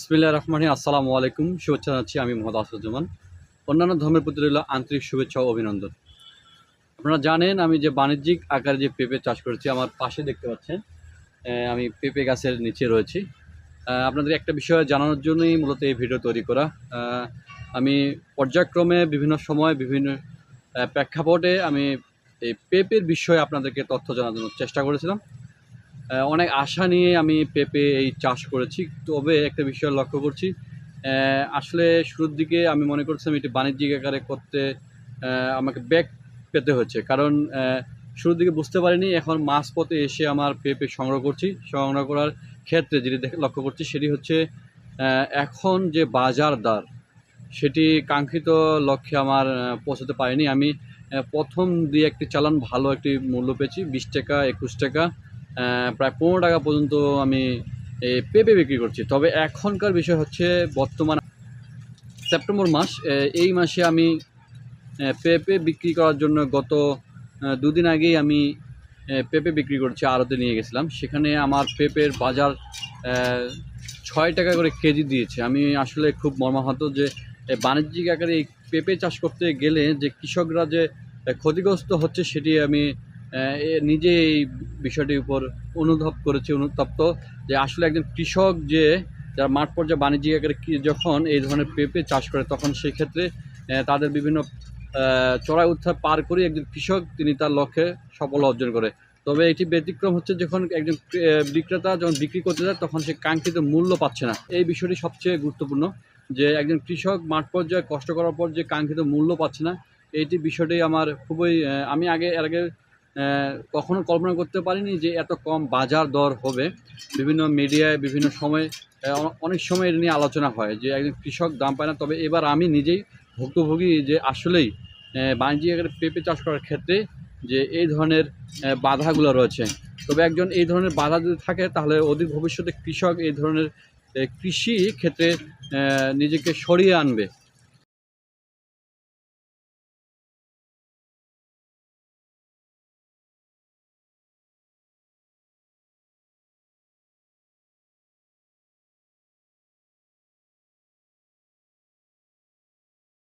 বিসমিল্লাহ রহমানি আসসালামু আলাইকুম। শুভেচ্ছা জানাচ্ছি আমি মোহাম্মদ আসুজ্জামান অন্যান্য ধর্মের প্রতি রইল আন্তরিক শুভেচ্ছা ও অভিনন্দন। আপনারা জানেন আমি যে বাণিজ্যিক আকারে যে পেঁপে চাষ করেছি, আমার পাশে দেখতে পাচ্ছেন আমি পেঁপে গাছের নিচে রয়েছি। আপনাদের একটা বিষয় জানানোর জন্যই মূলত এই ভিডিও তৈরি করা। আমি পর্যায়ক্রমে বিভিন্ন সময় বিভিন্ন প্রেক্ষাপটে আমি এই পেঁপের বিষয়ে আপনাদেরকে তথ্য জানানোর চেষ্টা করেছিলাম। অনেক আশা নিয়ে আমি পেঁপে এই চাষ করেছি। তবে একটা বিষয় লক্ষ্য করছি আসলে শুরুর দিকে আমি মনে করছিলাম এটি বাণিজ্যিক আকারে করতে আমাকে ব্যাক পেতে হচ্ছে। কারণ শুরুর দিকে বুঝতে পারিনি, এখন মাছ পথে এসে আমার পেঁপে সংগ্রহ করছি। সংগ্রহ করার ক্ষেত্রে যেটি লক্ষ্য করছি সেটি হচ্ছে এখন যে বাজার দর, সেটি কাঙ্ক্ষিত লক্ষ্যে আমার পৌঁছাতে পারিনি। আমি প্রথম দিয়ে একটি চালান ভালো একটি মূল্য পেয়েছি, বিশ টাকা, একুশ টাকা। প্রায় পনেরো টাকা পর্যন্ত আমি পেঁপে বিক্রি করছি। তবে এখনকার বিষয় হচ্ছে বর্তমান সেপ্টেম্বর মাস এই মাসে আমি পেঁপে বিক্রি করার জন্য গত দুদিন আগেই আমি পেঁপে বিক্রি করছি, আড়তে নিয়ে গেছিলাম। সেখানে আমার পেঁপের বাজার ছয় টাকা করে কেজি দিয়েছে। আমি আসলে খুব মর্মাহত যে বাণিজ্যিক আকারে এই পেঁপে চাষ করতে গেলে যে কৃষকরা যে ক্ষতিগ্রস্ত হচ্ছে সেটি আমি নিজে এই বিষয়টির উপর অনুভব করেছে, অনুতপ্ত যে আসলে একজন কৃষক যে, যারা মাঠ পর্যায়ে বাণিজ্যিক আকারে যখন এই ধরনের পেঁপে চাষ করে, তখন সেই ক্ষেত্রে তাদের বিভিন্ন চড়াই উত্থান পার করে একজন কৃষক তিনি তার লক্ষ্যে সফল অর্জন করে। তবে এটি ব্যতিক্রম হচ্ছে যখন একজন বিক্রেতা যখন বিক্রি করতে যায়, তখন সে কাঙ্ক্ষিত মূল্য পাচ্ছে না। এই বিষয়টি সবচেয়ে গুরুত্বপূর্ণ যে একজন কৃষক মাঠ পর্যায়ে কষ্ট করার পর যে কাঙ্ক্ষিত মূল্য পাচ্ছে না এইটি বিষয়টি আমার খুবই আমি আগে, এর আগে কখনো কল্পনা করতে পারিনি যে এত কম বাজার দর হবে। বিভিন্ন মিডিয়ায় বিভিন্ন সময় অনেক সময় এটা নিয়ে আলোচনা হয় যে একজন কৃষক দাম পায় না। তবে এবার আমি নিজেই ভুক্তভোগী যে আসলেই বাণিজ্যিক পেঁপে চাষ করার ক্ষেত্রে যে এই ধরনের বাধাগুলো রয়েছে। তবে একজন এই ধরনের বাধা যদি থাকে, তাহলে অধিক ভবিষ্যতে কৃষক এই ধরনের কৃষি ক্ষেত্রে নিজেকে সরিয়ে আনবে।